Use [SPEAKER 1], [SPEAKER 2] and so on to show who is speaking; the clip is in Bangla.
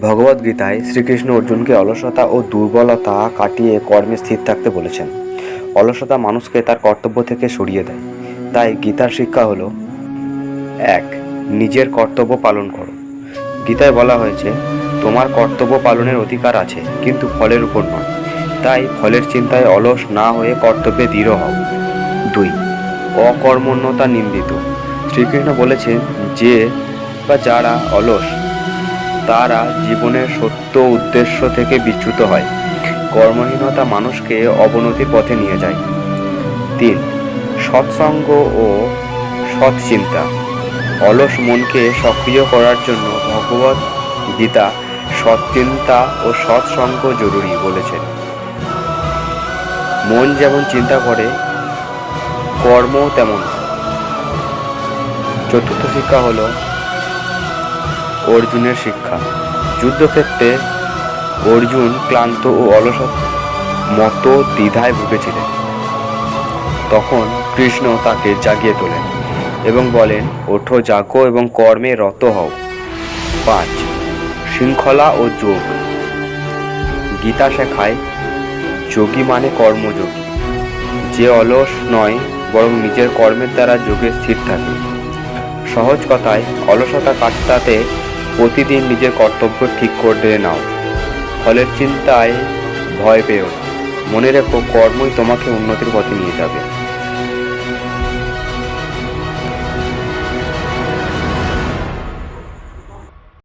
[SPEAKER 1] ভগবদ্গীতায় শ্রীকৃষ্ণ অর্জুনকে অলসতা ও দুর্বলতা কাটিয়ে কর্মে স্থির থাকতে বলেছেন। অলসতা মানুষকে তার কর্তব্য থেকে সরিয়ে দেয়। তাই গীতার শিক্ষা হল, এক, নিজের কর্তব্য পালন করো। গীতায় বলা হয়েছে, তোমার কর্তব্য পালনের অধিকার আছে, কিন্তু ফলের উপর নয়। তাই ফলের চিন্তায় অলস না হয়ে কর্তব্যে দৃঢ় হও। দুই, অকর্মণ্যতা নিন্দিত। শ্রীকৃষ্ণ বলেছেন যে বা যারা অলস তারা জীবনের সত্য উদ্দেশ্য থেকে বিচ্যুত হয়। কর্মহীনতা মানুষকে অবনতির পথে নিয়ে যায়। তিন, সৎসঙ্গ ও সৎ চিন্তা অলস মনকে সক্রিয় করার জন্য ভগবত গীতা সৎচিন্তা ও সৎসঙ্গ জরুরি বলেছেন। মন যেমন চিন্তা করে কর্ম তেমন চতুর্থ শিক্ষা হলো অর্জুনের শিক্ষা। যুদ্ধক্ষেত্রে অর্জুন ক্লান্ত ও অলস মতো দ্বিধায় ভুগেছিলেন। তখন কৃষ্ণ তাকে জাগিয়ে তোলেন এবং বলেন, ওঠো, জাগো এবং কর্মে রত হও। পাঁচ, শৃঙ্খলা ও যোগ। গীতা শেখায়, যোগী মানে কর্মযোগী। যে অলস নয়, বরং নিজের কর্মের দ্বারা যোগে স্থির থাকে। সহজ কথায়, অলসতা কাটাতে প্রতিদিন নিজের কর্তব্য ঠিক করে নাও। ফলের চিন্তায় ভয় পেও মনে রেখো কর্মই তোমাকে উন্নতির পথে নিয়ে যাবে।